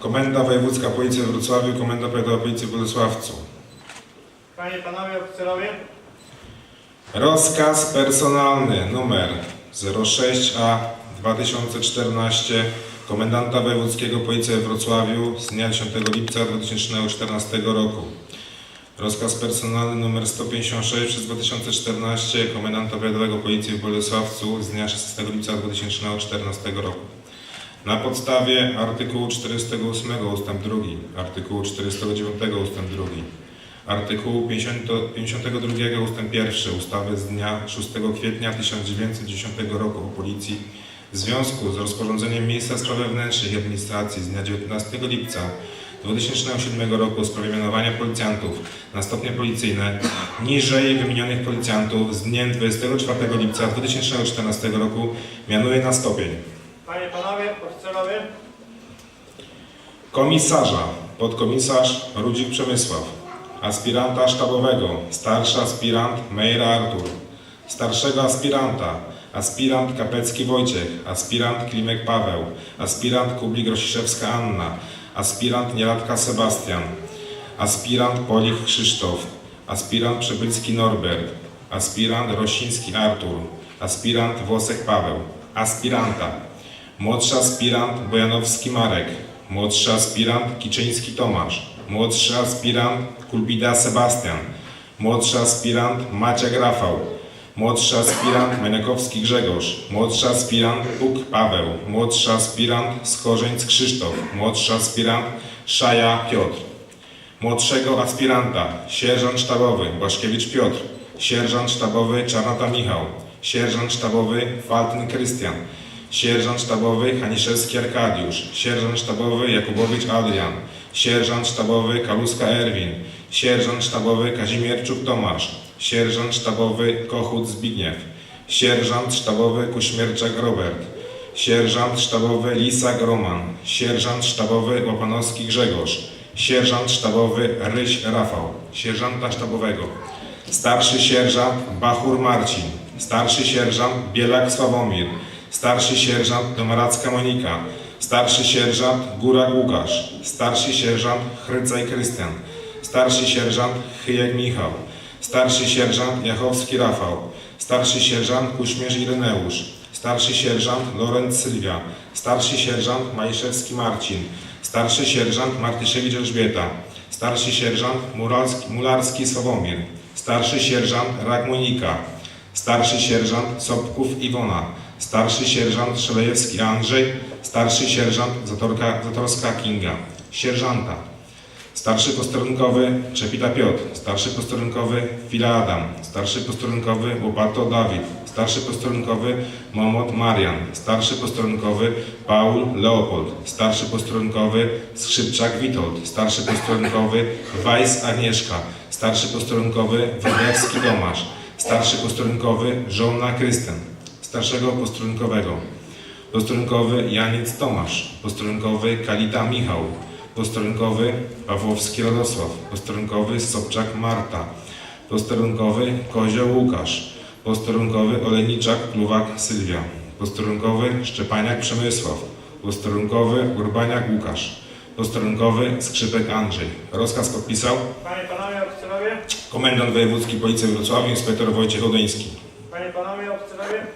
Komenda Wojewódzka Policji w Wrocławiu, Komenda Powiatowa Policji w Bolesławcu. Panie, panowie oficerowie, Rozkaz personalny numer 06A 2014 Komendanta Wojewódzkiego Policji we Wrocławiu z dnia 10 lipca 2014 roku. Rozkaz personalny numer 156 przez 2014 Komendanta Powiatowego Policji w Bolesławcu z dnia 16 lipca 2014 roku. Na podstawie artykułu 48 ust. 2, artykułu 49 ust. 2, artykułu 50, 52 ust. 1 ustawy z dnia 6 kwietnia 1910 roku o Policji w związku z rozporządzeniem Miejsca Spraw Wewnętrznych i Administracji z dnia 19 lipca 2007 roku w sprawie mianowania policjantów na stopnie policyjne niżej wymienionych policjantów z dniem 24 lipca 2014 roku mianuje na stopień panie, Komisarza, podkomisarz Rudzik Przemysław, aspiranta sztabowego, starszy aspirant Mejra Artur, starszego aspiranta, aspirant Kapecki Wojciech, aspirant Klimek Paweł, aspirant Kublik Rosiszewska Anna, aspirant Nielatka Sebastian, aspirant Polich Krzysztof, aspirant Przebylski Norbert, aspirant Rosiński Artur, aspirant Włosek Paweł, aspiranta Młodszy aspirant Bojanowski Marek, młodszy aspirant Kiczyński Tomasz, młodszy aspirant Kulbida Sebastian, młodszy aspirant Maciek Rafał, młodszy aspirant Menekowski Grzegorz, młodszy aspirant Puk Paweł, młodszy aspirant Skorzeńc Krzysztof, młodszy aspirant Szaja Piotr, młodszego aspiranta sierżant sztabowy Błaszkiewicz Piotr, sierżant sztabowy Czarnota Michał, sierżant sztabowy Faltyn Krystian, sierżant sztabowy Haniszewski Arkadiusz, sierżant sztabowy Jakubowicz Adrian, sierżant sztabowy Kaluska Erwin, sierżant sztabowy Kazimierczuk Tomasz, sierżant sztabowy Kochut Zbigniew, sierżant sztabowy Kuśmierczak Robert, sierżant sztabowy Lisak Roman, sierżant sztabowy Łapanowski Grzegorz, sierżant sztabowy Ryś Rafał, sierżanta sztabowego, starszy sierżant Bachur Marcin, starszy sierżant Bielak Sławomir, starszy sierżant Domaracka Monika, starszy sierżant Górak Łukasz, starszy sierżant Chrycaj Krystian, starszy sierżant Chyjek Michał, starszy sierżant Jachowski Rafał, starszy sierżant Kuśmierz Ireneusz, starszy sierżant Lorenz Sylwia, starszy sierżant Majszewski Marcin, starszy sierżant Martyszewicz Elżbieta, starszy sierżant Muralski, Mularski Sławomir, starszy sierżant Rak Monika, starszy sierżant Sobków Iwona, starszy sierżant Szelejewski Andrzej, starszy sierżant Zatorka, Zatorska Kinga, sierżanta, starszy posterunkowy Czepita Piotr, starszy posterunkowy Fila Adam, starszy posterunkowy Łopato Dawid, starszy posterunkowy Momot Marian, starszy posterunkowy Paul Leopold, starszy posterunkowy Skrzypczak Witold, starszy posterunkowy Weiss Agnieszka, starszy posterunkowy Wydewski Tomasz, starszy posterunkowy Żona Krystian, starszego posterunkowego, posterunkowy Janiec Tomasz, posterunkowy Kalita Michał, posterunkowy Pawłowski Radosław, posterunkowy Sobczak Marta, posterunkowy Kozioł Łukasz, posterunkowy Olejniczak Pluwak Sylwia, posterunkowy Szczepaniak Przemysław, posterunkowy Urbaniak Łukasz, posterunkowy Skrzypek Andrzej. Rozkaz podpisał panie, panowie oficerowie, komendant wojewódzki Policji Wrocławiu, inspektor Wojciech Odeński. panie, panowie oficerowie,